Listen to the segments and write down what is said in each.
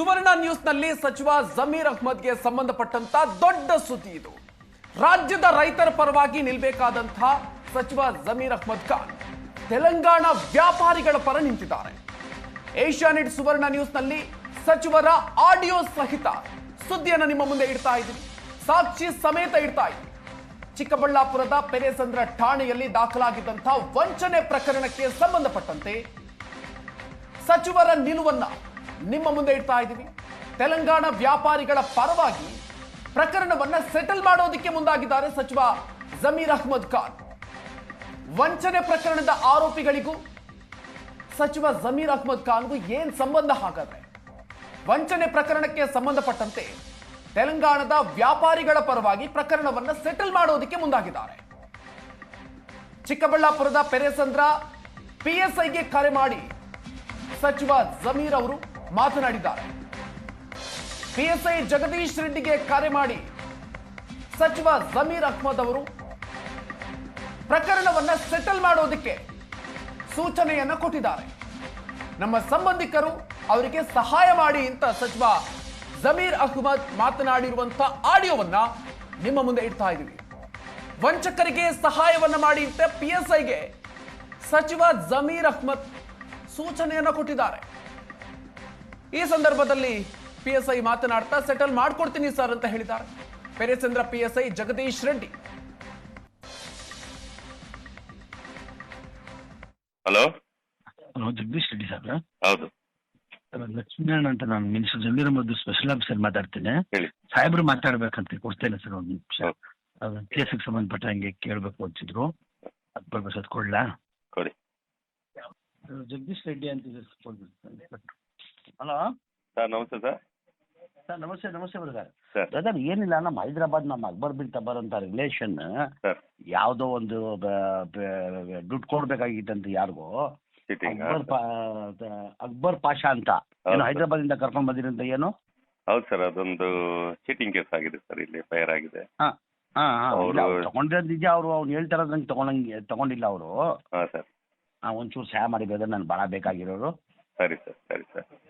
ಸುವರ್ಣ ನ್ಯೂಸ್ನಲ್ಲಿ ಸಚಿವ ಜಮೀರ್ ಅಹ್ಮದ್ಗೆ ಸಂಬಂಧಪಟ್ಟಂತ ದೊಡ್ಡ ಸುದ್ದಿ ಇದು. ರಾಜ್ಯದ ರೈತರ ಪರವಾಗಿ ನಿಲ್ಬೇಕಾದಂತಹ ಸಚಿವ ಜಮೀರ್ ಅಹ್ಮದ್ ಖಾನ್ ತೆಲಂಗಾಣ ವ್ಯಾಪಾರಿಗಳ ಪರ ನಿಂತಿದ್ದಾರೆ. ಏಷ್ಯಾನೆಟ್ ಸುವರ್ಣ ನ್ಯೂಸ್ನಲ್ಲಿ ಸಚಿವರ ಆಡಿಯೋ ಸಹಿತ ಸುದ್ದಿಯನ್ನು ನಿಮ್ಮ ಮುಂದೆ ಇಡ್ತಾ ಇದ್ದೀವಿ ಸಾಕ್ಷಿ ಸಮೇತ ಇಡ್ತಾ ಇದ್ದೀವಿ ಚಿಕ್ಕಬಳ್ಳಾಪುರದ ಪೆರೇಸಂದ್ರ ಠಾಣೆಯಲ್ಲಿ ದಾಖಲಾಗಿದ್ದಂತಹ ವಂಚನೆ ಪ್ರಕರಣಕ್ಕೆ ಸಂಬಂಧಪಟ್ಟಂತೆ ಸಚಿವರ ನಿಲುವನ್ನ ನಿಮ್ಮ ಮುಂದೆ ಇಡ್ತಾ ಇದ್ದೀವಿ. ತೆಲಂಗಾಣ ವ್ಯಾಪಾರಿಗಳ ಪರವಾಗಿ ಪ್ರಕರಣವನ್ನ ಸೆಟಲ್ ಮಾಡೋದಕ್ಕೆ ಮುಂದಾಗಿದ್ದಾರೆ ಸಚಿವ ಜಮೀರ್ ಅಹ್ಮದ್ ಖಾನ್. ವಂಚನೆ ಪ್ರಕರಣದ ಆರೋಪಿಗಳಿಗೂ ಸಚಿವ ಜಮೀರ್ ಅಹ್ಮದ್ ಖಾನ್ಗೂ ಏನ್ ಸಂಬಂಧ ಹಾಗಾದ್ರೆ? ವಂಚನೆ ಪ್ರಕರಣಕ್ಕೆ ಸಂಬಂಧಪಟ್ಟಂತೆ ತೆಲಂಗಾಣದ ವ್ಯಾಪಾರಿಗಳ ಪರವಾಗಿ ಪ್ರಕರಣವನ್ನ ಸೆಟಲ್ ಮಾಡೋದಕ್ಕೆ ಮುಂದಾಗಿದ್ದಾರೆ. ಚಿಕ್ಕಬಳ್ಳಾಪುರದ ಪೆರೇಸಂದ್ರ ಪಿಎಸ್ಐಗೆ ಕರೆ ಮಾಡಿ ಸಚಿವ ಜಮೀರ್ ಅವರು ಮಾತನಾಡಿದ್ದಾರೆ. ಪಿಎಸ್ಐ ಜಗದೀಶ್ ರೆಡ್ಡಿಗೆ ಕರೆ ಮಾಡಿ ಸಚಿವ ಜಮೀರ್ ಅಹ್ಮದ್ ಅವರು ಪ್ರಕರಣವನ್ನ ಸೆಟಲ್ ಮಾಡೋದಕ್ಕೆ ಸೂಚನೆಯನ್ನ ಕೊಟ್ಟಿದ್ದಾರೆ. ನಮ್ಮ ಸಂಬಂಧಿಕರು ಅವರಿಗೆ ಸಹಾಯ ಮಾಡಿ ಅಂತ ಸಚಿವ ಜಮೀರ್ ಅಹ್ಮದ್ ಮಾತನಾಡಿರುವಂತ ಆಡಿಯೋವನ್ನ ನಿಮ್ಮ ಮುಂದೆ ಇಡ್ತಾ ಇದ್ದೀವಿ. ವಂಚಕರಿಗೆ ಸಹಾಯವನ್ನ ಮಾಡಿ ಅಂತ ಪಿಎಸ್ಐಗೆ ಸಚಿವ ಜಮೀರ್ ಅಹ್ಮದ್ ಸೂಚನೆಯನ್ನ ಕೊಟ್ಟಿದ್ದಾರೆ. ಈ ಸಂದರ್ಭದಲ್ಲಿ ಪಿ ಎಸ್ ಐ ಮಾತನಾಡ್ತಾ ಸೆಟಲ್ ಮಾಡ್ಕೊಡ್ತೀನಿ ಸರ್ ಅಂತ ಹೇಳಿದ್ದಾರೆ. S I Jagadish Reddy. Hello? Hello Jagadish Reddy sir ಹೌದು. ಲಕ್ಷ್ಮೀನಾರಾಯಣ ಅಂತ ನಾನು ಮಿನಿಸ್ಟರ್ ಜಮೀರ್ ಮದ್ದು ಸ್ಪೆಷಲ್ ಆಫೀಸರ್ ಮಾತಾಡ್ತೇನೆ. ಹೇಳಿ. ಸಾಹೇಬ್ರು ಮಾತಾಡ್ಬೇಕಂತ ಕೊಡ್ತೇನೆ ಸರ್ ಒಂದು ನಿಮಿಷ. ಕೇಸ್ ಕೇಸಿಗೆ ಸಂಬಂಧಪಟ್ಟ ಹಂಗೆ ಕೇಳಬೇಕು ಅಂತಿದ್ರು. ಅದು ಬರ್ಬೇಕು ಅದ್ ಕೊಡ್ಲಾ ಕೊಡಿ ಜಗದೀಶ್ ರೆಡ್ಡಿ ಅಂತಿದೆ ಹಲೋ? ಸರ್ ನಮಸ್ತೆ ಸರ್. ಸರ್ ನಮಸ್ತೆ ನಮಸ್ತೆ ಬ್ರದರ್. ಸರ್. ಬ್ರದರ್ ಏನಿಲ್ಲ ನಮ್ಮ ಹೈದರಾಬಾದ್ ನಮ್ಮ ಅಕ್ಬರ್ ಬಿಲ್ ತಬರ್ ಅಂತ ರಿಲೇಷನ್ ಸರ್. ಯಾವುದೋ ಒಂದು ಬ- ಬ- ದುಡ್ಡು ಕೊಡ್ಬೇಕಾಗಿತ್ತಂತ ಯಾರಿಗೋ ಅಕ್ಬರ್ ಪಾ ಅಕ್ಬರ್ ಪಾಷಾ ಅಂತ. ಹೌದು ಏನು. ಹೈದರಾಬಾದಿಂದ ಕರ್ಕೊಂಡ್ ಬಂದಿರಂತ ಏನು? ಹೌದು ಸರ್ ಅದೊಂದು ಚೀಟಿಂಗ್ ಕೇಸ್ ಆಗಿದೆ ಸರ್ ಇಲ್ಲಿ ಫೈರ್ ಆಗಿದೆ. ಹಾ ಹಾ ಅವ್ರು- ಅವ್ರು ತಗೊಂಡಿರೋದು ನಿಜ ಅವರು ಅವ್ನು ಹೇಳ್ತಾರ ನಂಗೆ ತಗೊಂಡಂಗೆ ತಗೊಂಡಿಲ್ಲ ಅವರು. ಹಾ ಸರ್. ಒಂಚೂರು ಸಹಾಯ ಮಾಡಿ ಬ್ರದರ್ ನಾನು ಭಾಳ ಬೇಕಾಗಿರೋರು. ಸರಿ ಸರ್ ಸರಿ ಸರ್.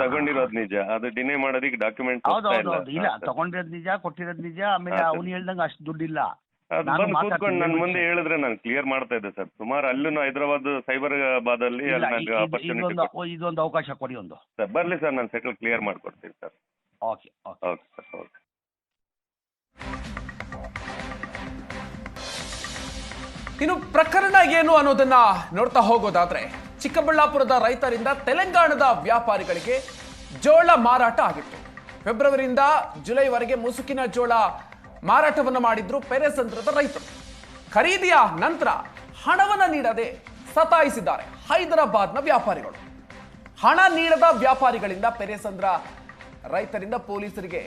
ತಗೊಂಡಿರೋದು ನಿಜ. ಅದು ಡಿನೇ ಮಾಡೋದಕ್ಕೆ ಡಾಕ್ಯುಮೆಂಟ್ ಹೌದು ಹೌದು ಹೌದು. ಇಲ್ಲ ತಗೊಂಡಿರೋದ್ ನಿಜ ಕೊಟ್ಟಿರೋದ್ ನಿಜ ಆಮೇಲೆ. ಅವ್ನು ಹೇಳ್ದಂಗೆ ಅಷ್ಟು ದುಡ್ಡಿಲ್ಲ. ಬಂದು ಕೂತ್ಕೊಂಡು ನನ್ನ ಮುಂದೆ ಹೇಳಿದ್ರೆ ನಾನು ಕ್ಲಿಯರ್ ಮಾಡ್ತಾ ಇದ್ದೆ ಸರ್. ಸುಮಾರು ಅಲ್ಲೂ ಹೈದರಾಬಾದ್ ಸೈಬರಾಬಾದ್ ಅಲ್ಲಿ ಇದೊಂದು ಅವಕಾಶ ಕೊಡಿ ಒಂದು. ಸರ್ ಬರ್ಲಿ ಸರ್ ನಾನು ಸೆಟಲ್ ಕ್ಲಿಯರ್ ಮಾಡ್ಕೊಡ್ತೀನಿ sir. Okay okay. Okay sir okay. ಇನ್ನು ಪ್ರಕರಣ ಏನು ಅನ್ನೋದನ್ನ ನೋಡ್ತಾ ಹೋಗೋದಾದ್ರೆ ಚಿಕ್ಕಬಳ್ಳಾಪುರದ ರೈತರಿಂದ ತೆಲಂಗಾಣದ ವ್ಯಾಪಾರಿಗಳಿಗೆ ಜೋಳ ಮಾರಾಟ ಆಗಿತ್ತು. ಫೆಬ್ರವರಿಯಿಂದ ಜುಲೈವರೆಗೆ ಮುಸುಕಿನ ಜೋಳ ಮಾರಾಟವನ್ನು ಮಾಡಿದ್ರು ಪೆರೆಸಂದ್ರದ ರೈತರು. ಖರೀದಿಯ ನಂತರ ಹಣವನ್ನು ನೀಡದೆ ಸತಾಯಿಸಿದ್ದಾರೆ ಹೈದರಾಬಾದ್ನ ವ್ಯಾಪಾರಿಗಳು. ಹಣ ನೀಡದ ವ್ಯಾಪಾರಿಗಳಿಂದ ಪೆರೆಸಂದ್ರ ರೈತರಿಂದ ಪೊಲೀಸರಿಗೆ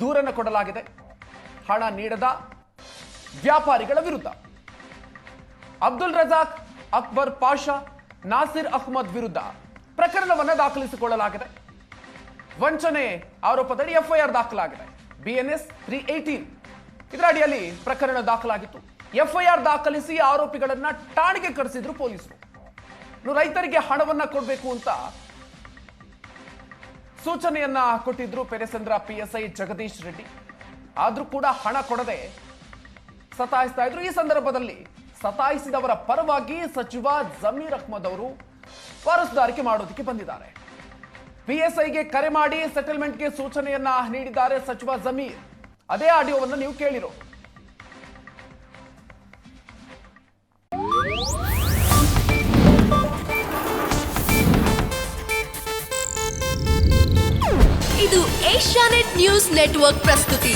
ದೂರನ್ನು ಕೊಡಲಾಗಿದೆ. ಹಣ ನೀಡದ ವ್ಯಾಪಾರಿಗಳ ವಿರುದ್ಧ. ಅಬ್ದುಲ್ ರಜಾಕ್, ಅಕ್ಬರ್ ಪಾಷಾ ನಾಸಿರ್ ಅಹ್ಮದ್ ವಿರುದ್ಧ ಪ್ರಕರಣವನ್ನು ದಾಖಲಿಸಿಕೊಳ್ಳಲಾಗಿದೆ. ವಂಚನೆ ಆರೋಪದಡಿ ಎಫ್ಐಆರ್ ದಾಖಲಾಗಿದೆ. ಬಿಎನ್ಎಸ್ ತ್ರೀ ಏಯ್ಟೀನ್ ಇದರ ಅಡಿಯಲ್ಲಿ ಪ್ರಕರಣ ದಾಖಲಾಗಿತ್ತು. ಎಫ್ಐಆರ್ ದಾಖಲಿಸಿ ಆರೋಪಿಗಳನ್ನ ಠಾಣೆಗೆ ಕರೆಸಿದ್ರು ಪೊಲೀಸರು. ರೈತರಿಗೆ ಹಣವನ್ನ ಕೊಡಬೇಕು ಅಂತ ಸೂಚನೆಯನ್ನ ಕೊಟ್ಟಿದ್ರು ಪೆರೆಸಂದ್ರ ಪಿಎಸ್ಐ ಜಗದೀಶ್ ರೆಡ್ಡಿ. ಆದ್ರೂ ಕೂಡ ಹಣ ಕೊಡದೆ ಸತಾಯಿಸ್ತಾ ಇದ್ರು. ಈ ಸಂದರ್ಭದಲ್ಲಿ ಸತಾಯಿಸಿದವರ ಪರವಾಗಿ ಸಚಿವ ಜಮೀರ್ ಅಹ್ಮದ್ ಅವರು ವಾರಸುದಾರಿಕೆ ಮಾಡೋದಕ್ಕೆ ಬಂದಿದ್ದಾರೆ. ಪಿಎಸ್ಐಗೆ ಕರೆ ಮಾಡಿ ಸೆಟಲ್ಮೆಂಟ್ಗೆ ಸೂಚನೆಯನ್ನ ನೀಡಿದ್ದಾರೆ ಸಚಿವ ಜಮೀರ್. ಅದೇ ಆಡಿಯೋವನ್ನು ನೀವು ಕೇಳಿರೋ. ಇದು ಏಷ್ಯಾನೆಟ್ ನ್ಯೂಸ್ ನೆಟ್ವರ್ಕ್ ಪ್ರಸ್ತುತಿ.